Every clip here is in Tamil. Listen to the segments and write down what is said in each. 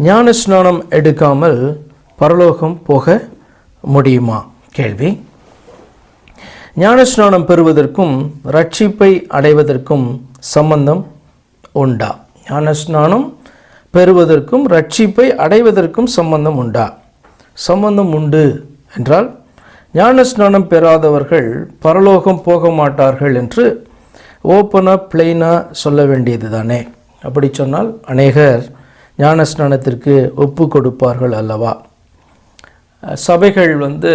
ஞான ஸ்நானம் எடுக்காமல் பரலோகம் போக முடியுமா? கேள்வி. ஞானஸ்நானம் பெறுவதற்கும் ரட்சிப்பை அடைவதற்கும் சம்பந்தம் உண்டா? ஞானஸ்நானம் பெறுவதற்கும் ரட்சிப்பை அடைவதற்கும் சம்பந்தம் உண்டா? சம்பந்தம் உண்டு என்றால் ஞானஸ்நானம் பெறாதவர்கள் பரலோகம் போக மாட்டார்கள் என்று ஓப்பனாக பிளெயினாக சொல்ல வேண்டியது தானே அப்படி சொன்னால் அநேகர் ஞானஸ்நானத்திற்கு ஒப்பு கொடுப்பார்கள் அல்லவா சபைகள் வந்து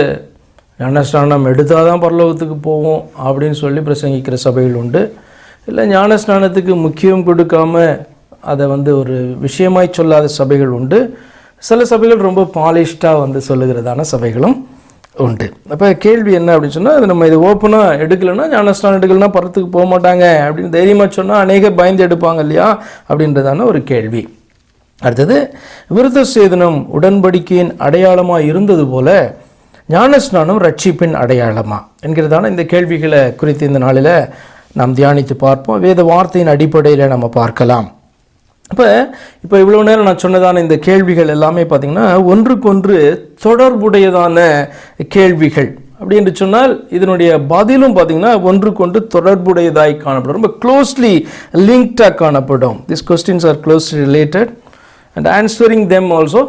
ஞானஸ்நானம் எடுத்தால் தான் பரலோகத்துக்கு போவோம் அப்படின்னு சொல்லி பிரசங்கிக்கிற சபைகள் உண்டு. இல்லை ஞானஸ்நானத்துக்கு முக்கியம் கொடுக்காம அதை வந்து ஒரு விஷயமாய் சொல்லாத சபைகள் உண்டு. சில சபைகள் ரொம்ப பாலிஷ்டாக வந்து சொல்லுகிறதான சபைகளும் உண்டு. அப்போ கேள்வி என்ன அப்படின்னு சொன்னால் அது நம்ம இது ஓப்பனாக எடுக்கலைன்னா ஞானஸ்நானம் எடுக்கலைன்னா படத்துக்கு போக மாட்டாங்க அப்படின்னு தைரியமாக சொன்னால் அநேக பயந்து எடுப்பாங்க இல்லையா அப்படின்றதான ஒரு கேள்வி. அடுத்தது விருத்த சேதனம் உடன்படிக்கையின் அடையாளமாக இருந்தது போல ஞானஸ்நானம் ரட்சிப்பின் அடையாளமா என்கிறதான இந்த கேள்விகளை குறித்து இந்த நாளில் நாம் தியானித்து பார்ப்போம். வேத வார்த்தையின் அடிப்படையில் நம்ம பார்க்கலாம். இப்போ இப்போ இவ்வளோ நேரம் நான் சொன்னதான இந்த கேள்விகள் எல்லாமே பார்த்திங்கன்னா ஒன்றுக்கொன்று தொடர்புடையதான கேள்விகள். அப்படி என்று சொன்னால் இதனுடைய பதிலும் பார்த்திங்கன்னா ஒன்றுக்கொன்று தொடர்புடையதாய் காணப்படும். ரொம்ப க்ளோஸ்லி லிங்க்டாக காணப்படும். This questions are closely related and answering them also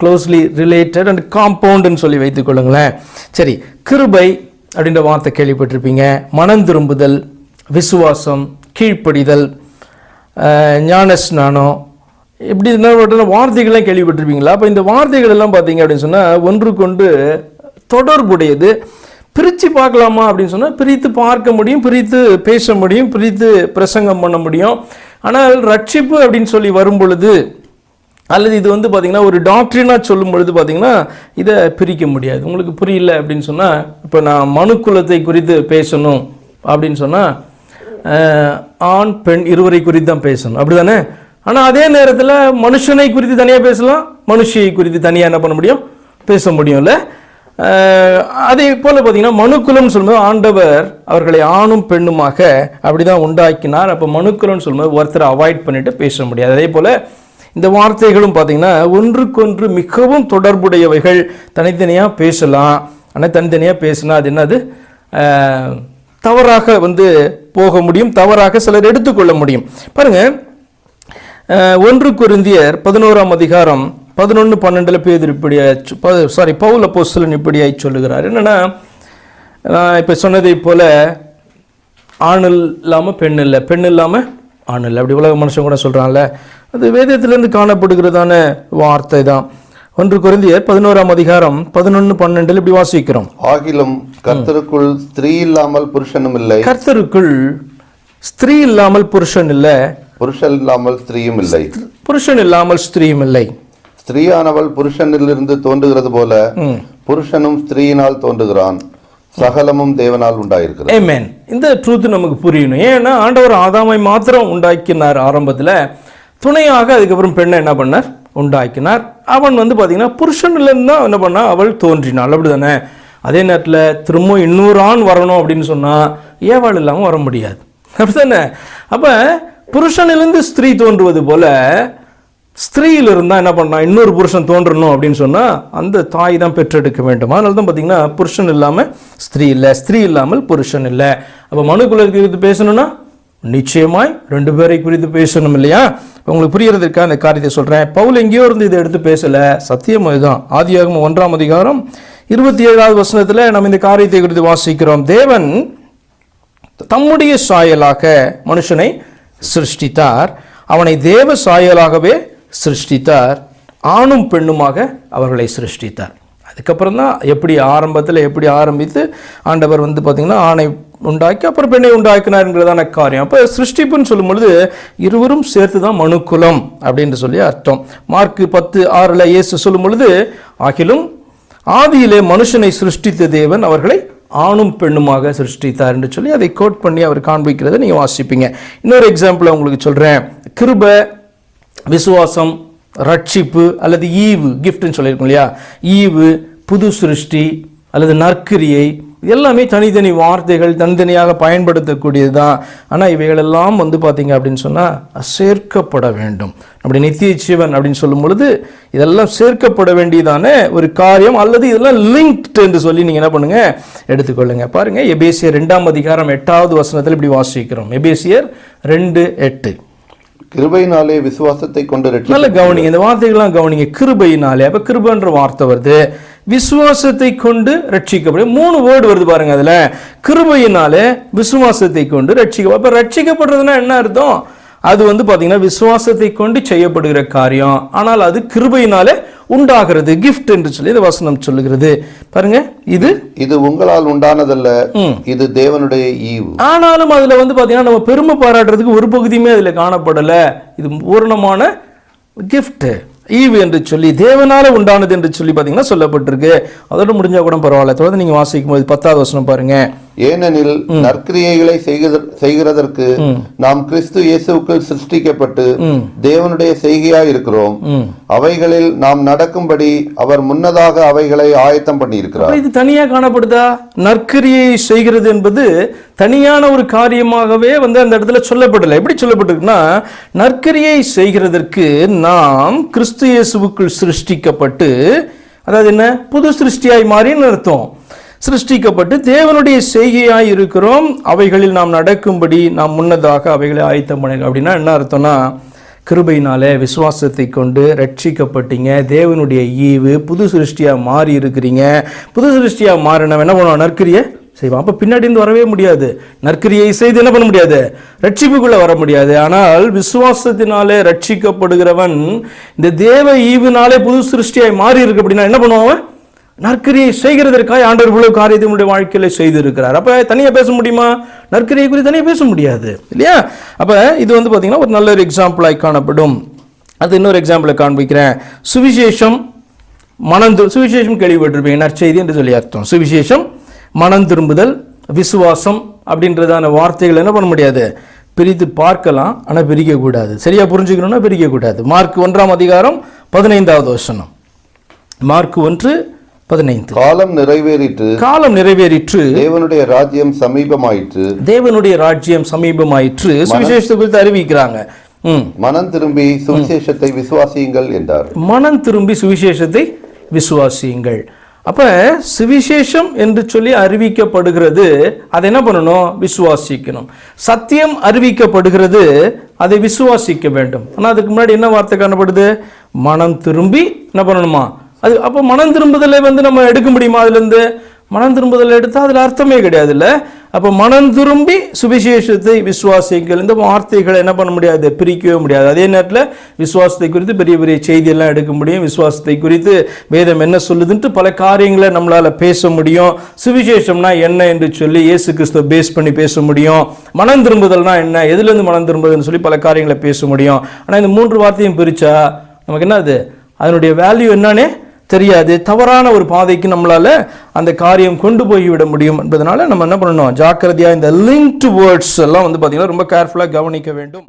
closely related and காம்பவுண்டுன்னு சொல்லி வைத்துக்கொள்ளுங்களேன் சரி கிருபை அப்படின்ற வார்த்தை கேள்விப்பட்டிருப்பீங்க. மனம் திரும்புதல் விசுவாசம் கீழ்ப்படிதல் ஞானஸ்நானம். ஞான ஸ்நானம் இப்படி என்ன வார்த்தைகள்லாம் கேள்விப்பட்டிருப்பீங்களா? அப்போ இந்த வார்த்தைகள் எல்லாம் பார்த்தீங்க அப்படின்னு சொன்னால் ஒன்றுக்கொண்டு தொடர்புடையது. பிரித்து பார்க்கலாமா அப்படின்னு சொன்னால் பிரித்து பார்க்க முடியும் பிரித்து பேச முடியும் பிரித்து பிரசங்கம் பண்ண முடியும். ஆனால் ரட்சிப்பு அப்படின்னு சொல்லி வரும் பொழுது அல்லது இது வந்து பார்த்திங்கன்னா ஒரு டாக்டரினாக சொல்லும் பொழுது பார்த்திங்கன்னா இதை பிரிக்க முடியாது. உங்களுக்கு புரியல அப்படின்னு சொன்னால் இப்போ நான் மனுக்குலத்தை குறித்து பேசணும் அப்படின்னு சொன்னால் ஆண் பெண் இருவரை குறித்து தான் பேசணும். அப்படி தானே ஆனால் அதே நேரத்தில் மனுஷனை குறித்து தனியாக பேசலாம் மனுஷியை குறித்து தனியாக என்ன பண்ண முடியும்? பேச முடியும்ல. அதே போல் பார்த்தீங்கன்னா மனுக்குலம்னு சொல்லும்போது ஆண்டவர் அவர்களை ஆணும் பெண்ணுமாக அப்படி தான் உண்டாக்கினார். அப்போ மனுக்குலம்னு சொல்லும்போது ஒருத்தரை அவாய்ட் பண்ணிவிட்டு பேச முடியாது. அதே போல் இந்த வார்த்தைகளும் பார்த்தீங்கன்னா ஒன்றுக்கொன்று மிகவும் தொடர்புடையவைகள். தனித்தனியாக பேசலாம். ஆனால் தனித்தனியாக பேசினா அது என்னது? தவறாக வந்து போக முடியும். தவறாக சிலர் எடுத்துக்கொள்ள முடியும். பாருங்கள் ஒன்று குருந்தியர் பதினோராம் அதிகாரம் பதினொன்று பன்னெண்டில் பேர் இப்படியாய் சாரி பவுல் அப்போஸ்தலன் இப்படியாய் சொல்லுகிறார். என்னென்னா நான் இப்போ சொன்னதை போல் ஆண் இல்லாமல் பெண் இல்லை. பெண் இல்லாமல் ஆண் இல்லை அப்படி உலக மனுஷன் கூட சொல்கிறான்ல அது வேதத்திலிருந்து காணப்படுகிறதான வார்த்தை தான் ஒன்று குருந்தியர் பதினோராம் அதிகாரம் பதினொன்று பன்னெண்டில் இப்படி வாசிக்கிறோம். ஆகிலும் கர்த்தருக்குள் ஸ்திரீ இல்லாமல் புருஷனும் இல்லை. கர்த்தருக்குள் ஸ்திரீ இல்லாமல் புருஷன் இல்லை. புருஷன் இல்லாமல் ஸ்திரீயும் இல்லை. புருஷன் இல்லாமல் ஸ்திரீயும் இல்லை. ஸ்திரீயானவள் புருஷனிலிருந்து தோன்றுகிறது போல புருஷனும் ஸ்திரீயினால் தோன்றுகிறான். சகலமும் தேவனால் உண்டாயிருக்கிறது. ஏமேன் இந்த ட்ரூத் நமக்கு புரியணும். ஏன்னா ஆண்டவர் ஆதாமை மாத்திரம் உண்டாக்கினார் ஆரம்பத்தில். துணையாக அதுக்கப்புறம் பெண்ணை என்ன பண்ணார்? உண்டாக்கினார். அவன் வந்து பார்த்தீங்கன்னா புருஷன்லேருந்து தான் என்ன பண்ணா? அவள் தோன்றினாள். அப்படி தானே அதே நேரத்தில் திரும்ப இன்னொரு ஆண் வரணும் அப்படின்னு சொன்னால் ஏவாள் இல்லாமல் வர முடியாது. அப்படி தானே அப்போ புருஷனிலிருந்து ஸ்திரீ தோன்றுவது போல ஸ்திரீயில் இருந்தால் என்ன பண்ணால் இன்னொரு புருஷன் தோன்றணும் அப்படின்னு சொன்னால் அந்த தாய் தான் பெற்றெடுக்க வேண்டும். அதனால தான் பார்த்தீங்கன்னா புருஷன் இல்லாமல் ஸ்திரீ இல்லை ஸ்திரீ இல்லாமல் புருஷன் இல்லை. அப்போ மனுக்குள்ள குறித்து பேசணும்னா நிச்சயமாய் ரெண்டு பேரை குறித்து பேசணும் இல்லையா? உங்களுக்கு புரியறதுக்காக அந்த காரியத்தை சொல்கிறேன் பவுல் எங்கேயோ இருந்து இதை எடுத்து பேசலை. சத்தியம் இதுதான் ஆதியாகம ஒன்றாம் அதிகாரம் இருபத்தி ஏழாவது வசனத்தில் நம்ம இந்த காரியத்தை குறித்து வாசிக்கிறோம். தேவன் தம்முடைய சாயலாக மனுஷனை சிருஷ்டித்தார். அவனை தேவ சாயலாகவே சிருஷ்டித்தார் ஆணும் பெண்ணுமாக அவர்களை சிருஷ்டித்தார். அதுக்கப்புறம் தான் எப்படி ஆரம்பத்தில் எப்படி ஆரம்பித்து ஆண்டவர் வந்து பார்த்திங்கன்னா ஆணை உண்டாக்கி அப்புறம் பெண்ணை உண்டாக்கினாருங்கிறதான காரியம். அப்போ சிருஷ்டிப்புன்னு சொல்லும் பொழுது இருவரும் சேர்த்து தான் மனுக்குலம் அப்படின்னு சொல்லி அர்த்தம். மார்க்கு பத்து ஆறில் இயேசு சொல்லும் பொழுது ஆகிலும் ஆதியிலே மனுஷனை சிருஷ்டித்த தேவன் அவர்களை ஆணும் பெண்ணுமாக சிருஷ்டித்தார் என்று சொல்லி அதை கோட் பண்ணி அவர் காண்பிக்கிறதை நீங்கள் வாசிப்பீங்க. இன்னொரு எக்ஸாம்பிள் உங்களுக்கு சொல்கிறேன் கிருப விசுவாசம் ரட்சிப்பு அல்லது ஈவு கிஃப்ட்னு சொல்லியிருக்கோம் இல்லையா? ஈவு புது சிருஷ்டி அல்லது நற்கிரியை எல்லாமே தனித்தனி வார்த்தைகள் தனித்தனியாக பயன்படுத்தக்கூடியது தான் ஆனால் இவைகளெல்லாம் வந்து பார்த்தீங்க அப்படின்னு சொன்னால் சேர்க்கப்பட வேண்டும். அப்படி நித்திய ஜீவன் அப்படின்னு சொல்லும் பொழுது இதெல்லாம் சேர்க்கப்பட வேண்டியதான ஒரு காரியம் அல்லது இதெல்லாம் லிங்க்ட் என்று சொல்லி நீங்கள் என்ன பண்ணுங்கள் எடுத்துக்கொள்ளுங்க. பாருங்கள் எபேசியர் ரெண்டாம் அதிகாரம் எட்டாவது வசனத்தில் இப்படி வாசிக்கிறோம். எபேசியர் ரெண்டு எட்டு. கிருபையினாலே விசுவாசத்தை கொண்டு நல்ல கவனிங்க. இந்த வார்த்தைகள்லாம் கவனிங்க. கிருபையினாலே. அப்ப கிருபைன்ற வார்த்தை வருது. விசுவாசத்தை கொண்டு ரட்சிக்கப்படும். மூணு வேர்டு வருது பாருங்க அதுல. கிருபையினாலே விசுவாசத்தை கொண்டு ரட்சிக்க அப்ப ரட்சிக்கப்படுறதுன்னா என்ன அர்த்தம்? அது வந்து பாத்தீங்கன்னா விசுவாசத்தை கொண்டு செய்யப்படுகிற காரியம். ஆனால் அது கிருபையினாலே உண்டாகிறது கிஃப்ட் என்று சொல்லி இந்த வசனம் சொல்லுகிறது. பாருங்க இது இது உங்களால் உண்டானதல்ல இது தேவனுடைய ஈவு. ஆனாலும் அதுல வந்து பாத்தீங்கன்னா நம்ம பெருமை பாராட்டுறதுக்கு ஒரு பகுதியுமே அதுல காணப்படல. இது பூரணமான gift ஈவு என்று சொல்லி தேவனால உண்டானது என்று சொல்லி பாத்தீங்கன்னா சொல்லப்பட்டிருக்கு. அதோட முடிஞ்சா கூட பரவாயில்ல. தொடர்ந்து நீங்க வாசிக்கும் போது பத்தாவது வசனம் பாருங்க. ஏனெனில் நற்கிரியைகளை செய்கிற- செய்கிறதற்கு நாம் கிறிஸ்து இயேசுவுக்குள் சிருஷ்டிக்கப்பட்டு தேவனுடைய செய்கையாய் இருக்கிறோம். அவைகளில் நாம் நடக்கும்படி அவர் முன்னதாக அவைகளை ஆயத்தம் பண்ணியிருக்கிறார். இது தனியா காணப்படுதா? நற்கிரியை செய்கிறது என்பது தனியான ஒரு காரியமாகவே வந்து அந்த இடத்துல சொல்லப்படலை. எப்படி சொல்லப்பட்டிருக்குன்னா நற்கிரியை செய்கிறதற்கு நாம் கிறிஸ்து இயேசுவுக்குள் சிருஷ்டிக்கப்பட்டு அதாவது என்ன? புது சிருஷ்டியாய் மாறின்னு அர்த்தம். சிருஷ்டிக்கப்பட்டு தேவனுடைய செய்கையாய் இருக்கிறோம். அவைகளில் நாம் நடக்கும்படி நாம் முன்னதாக அவைகளை ஆயத்தம் பண்ணுங்க அப்படின்னா என்ன அர்த்தம்னா கிருபையினாலே விசுவாசத்தை கொண்டு ரட்சிக்கப்பட்டீங்க. தேவனுடைய ஈவு புது சிருஷ்டியாக மாறி இருக்கிறீங்க. புது சிருஷ்டியாக மாறினவன் என்ன பண்ணுவான்? நற்கிரியை செய்வான். அப்போ பின்னாடி இருந்து வரவே முடியாது. நற்கிரியை செய்து என்ன பண்ண முடியாது? ரட்சிப்புக்குள்ளே வர முடியாது. ஆனால் விசுவாசத்தினாலே ரட்சிக்கப்படுகிறவன் இந்த தேவ ஈவினாலே புது சிருஷ்டியாய் மாறி இருக்கு அப்படின்னா என்ன பண்ணுவான் அவன்? நற்கரியை செய்கிறதற்காக ஆண்டவர் இவ்வளவு காரியத்தை நம்முடைய வாழ்க்கையில் செய்திருக்கிறார். அப்போ தனியாக பேச முடியுமா? நற்கரியை குறித்து தனியாக பேச முடியாது இல்லையா? அப்போ இது வந்து பார்த்தீங்கன்னா ஒரு நல்ல ஒரு எக்ஸாம்பிளாக காணப்படும். அது இன்னொரு எக்ஸாம்பிளை காண்பிக்கிறேன். சுவிசேஷம் மனம் சுவிசேஷம் கேள்விப்பட்டிருப்பீங்க நற்செய்தி என்று சொல்லி அர்த்தம். சுவிசேஷம் மனம் திரும்புதல் விசுவாசம் அப்படின்றதான வார்த்தைகள் என்ன பண்ண முடியாது? பிரித்து பார்க்கலாம் ஆனால் பிரிக்கக்கூடாது சரியாக புரிஞ்சுக்கணும்னா பிரிக்கக்கூடாது மார்க் ஒன்றாம் அதிகாரம் பதினைந்தாவது வசனம். மார்க் ஒன்று பதினைந்து. காலம் நிறைவேறிற்று. காலம் நிறைவேறிற்று. தேவனுடைய ராஜ்யம் சமீபமாயிற்று. தேவனுடைய ராஜ்யம் சமீபமாயிற்று. சுவிசேஷத்தை குறித்து அறிவிக்கிறாங்க. மனம் திரும்பி சுவிசேஷத்தை விசுவாசியுங்கள் என்றார். மனம் திரும்பி சுவிசேஷத்தை விசுவாசியுங்கள். அப்ப சுவிசேஷம் என்று சொல்லி அறிவிக்கப்படுகிறது. அதை என்ன பண்ணணும்? விசுவாசிக்கணும். சத்தியம் அறிவிக்கப்படுகிறது. அதை விசுவாசிக்க வேண்டும். ஆனா அதுக்கு முன்னாடி என்ன வார்த்தை காணப்படுது? மனம் திரும்பி என்ன பண்ணணுமா? அது அப்போ மனம் திரும்புதலை வந்து நம்ம எடுக்க முடியுமா அதுலேருந்து? மனம் திரும்புதல் எடுத்தால் அதில் அர்த்தமே கிடையாது இல்லை அப்போ மனம் திரும்பி சுவிசேஷத்தை விசுவாசிங்கள் இந்த வார்த்தைகளை என்ன பண்ண முடியாது? பிரிக்கவே முடியாது. அதே நேரத்தில் விசுவாசத்தை குறித்து பெரிய பெரிய செய்தியெல்லாம் எடுக்க முடியும். விசுவாசத்தை குறித்து வேதம் என்ன சொல்லுதுன்ட்டு பல காரியங்களை நம்மளால் பேச முடியும். சுவிசேஷம்னா என்ன என்று சொல்லி இயேசு கிறிஸ்துவ பேஸ் பண்ணி பேச முடியும். மனம் திரும்புதல்னா என்ன? எதுலேருந்து மனம் திரும்புதல்னு சொல்லி பல காரியங்களை பேச முடியும். ஆனால் இந்த மூன்று வார்த்தையும் பிரித்தா நமக்கு என்ன அது அதனுடைய வேல்யூ என்னன்னே தெரியாது. தவறான ஒரு பாதைக்கு நம்மளால அந்த காரியம் கொண்டு போய் விட முடியும் என்பதனால நம்ம என்ன பண்ணணும்? ஜாக்கிரதையாக இந்த லிங்க்டு வேர்ட்ஸ் எல்லாம் வந்து பார்த்தீங்கன்னா ரொம்ப கேர்ஃபுல்லாக கவனிக்க வேண்டும்.